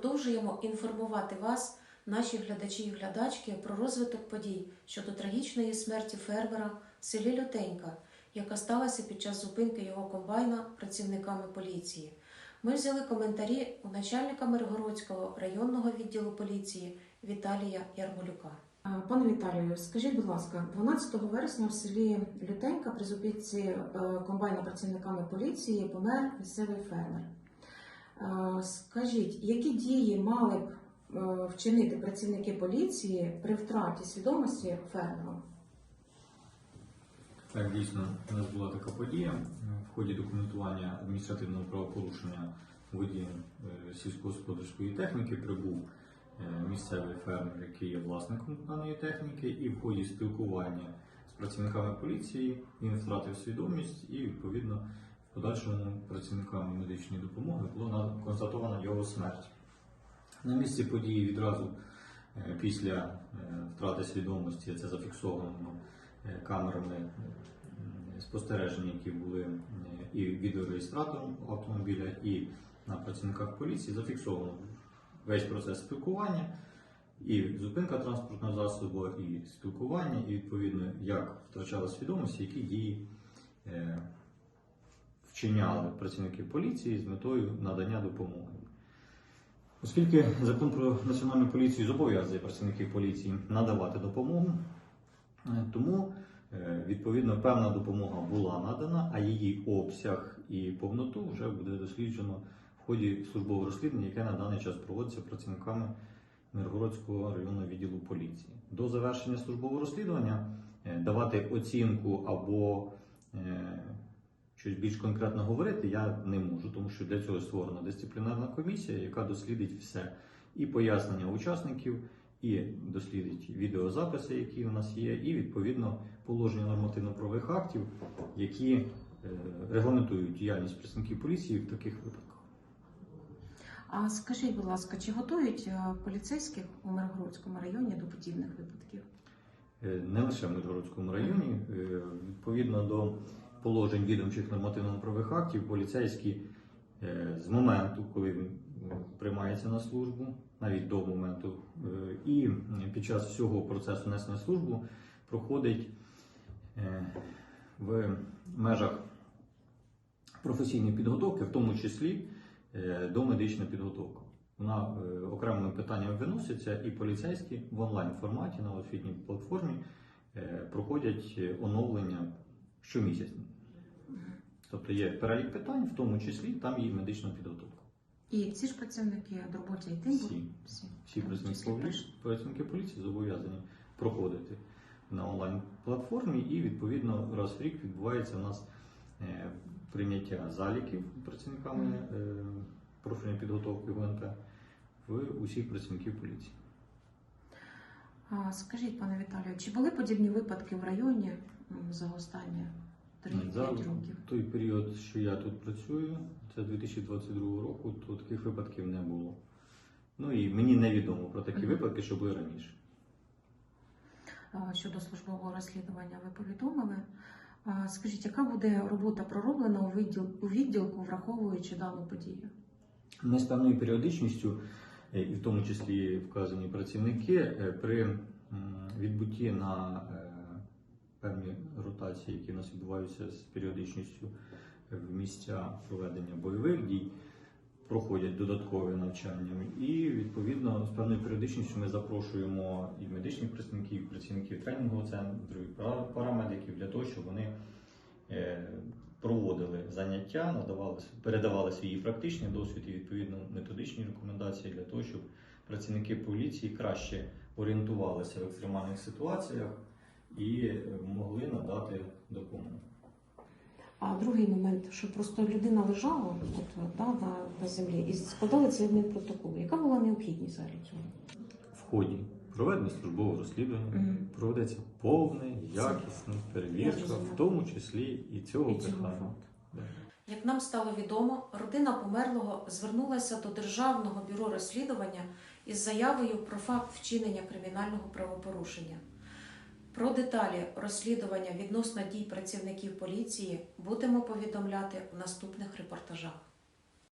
продовжуємо інформувати вас, наші глядачі і глядачки, про розвиток подій щодо трагічної смерті фермера в селі Лютенька, яка сталася під час зупинки його комбайна працівниками поліції. Ми взяли коментарі у начальника Миргородського районного відділу поліції Віталія Ярмолюка. Пане Віталію, скажіть, будь ласка, 12 вересня в селі Лютенька при зупинці е, комбайна працівниками поліції помер місцевий фермер. Скажіть, які дії мали б е, вчинити працівники поліції при втраті свідомості фермером? Так, дійсно, у нас була така подія. В ході документування адміністративного правопорушення водієм е, сільськогосподарської техніки прибув е, місцевий фермер, який є власником даної техніки, і в ході спілкування з працівниками поліції він втратив свідомість і, відповідно, подальшому працівниками медичної допомоги було констатовано його смерть. На місці події відразу е, після е, втрати свідомості це зафіксовано е, камерами спостереження, які були і відеореєстратором автомобіля, і на працівниках поліції, зафіксовано весь процес спілкування, і зупинка транспортного засобу, і спілкування, і відповідно як втрачала свідомість, які дії вчиняли працівники поліції з метою надання допомоги. Оскільки закон про національну поліцію зобов'язує працівників поліції надавати допомогу, е, тому е, відповідно певна допомога була надана, а її обсяг і повноту вже буде досліджено в ході службового розслідування, яке на даний час проводиться працівниками Миргородського районного відділу поліції. До завершення службового розслідування е, давати оцінку або щось більш конкретно говорити я не можу, тому що для цього створена дисциплінарна комісія, яка дослідить все і пояснення учасників, і дослідить відеозаписи, які у нас є, і відповідно положення нормативно-правових актів, які е, регламентують діяльність працівників поліції в таких випадках. А скажіть, будь ласка, чи готують е, поліцейських у Миргородському районі до подібних випадків? Е, не лише в Миргородському районі. Відповідно до положень відомчих нормативно-правових актів, поліцейські е, з моменту, коли він е, приймається на службу, навіть до моменту, е, і під час всього процесу несення службу проходить в межах професійної підготовки, в тому числі до медичної підготовки. Вона окремими питаннями виноситься, і поліцейські в онлайн форматі на освітній платформі проходять оновлення щомісяця. Тобто є перелік питань, в тому числі там є медична підготовка. І ці ж працівники до роботи йти Всі. Всі. Всі працівники, полі- працівники поліції зобов'язані проходити на онлайн платформі, і відповідно раз в рік відбувається у нас е, прийняття заліків працівниками е, профільної підготовки ГУНП в усіх працівників поліції. А скажіть, пане Віталію, чи були подібні випадки в районі за останні 3-5 років? той період, що я тут працюю, це 2022 року, то таких випадків не було. Ну і мені невідомо про такі випадки, що були раніше. Щодо службового розслідування ви повідомили. Скажіть, яка буде робота пророблена у відділ у відділку, враховуючи дану подію? Ми з певною періодичністю, е, і в тому числі вказані працівники, е, при відбутті на е, певні ротації, які у нас відбуваються з періодичністю в місця проведення бойових дій, проходять додаткове навчання. І відповідно з певною періодичністю ми запрошуємо і медичних працівників, і працівників тренінгового центру, і парамедиків для того, щоб вони е, проводили заняття, надавали передавали свій практичний досвід і відповідно методичні рекомендації для того, щоб працівники поліції краще орієнтувалися в екстремальних ситуаціях і е, могли надати допомогу. А другий момент, що просто людина лежала от, да, на, на землі і складали цей адмінпротокол. Яка була необхідність взагалі цього? В ході проведення службового розслідування Мгм. проведеться повне, якісне перевірка, в тому числі і цього питання. Як нам стало відомо, родина померлого звернулася до Державного бюро розслідування із заявою про факт вчинення кримінального правопорушення. Про деталі розслідування відносно дій працівників поліції будемо повідомляти в наступних репортажах.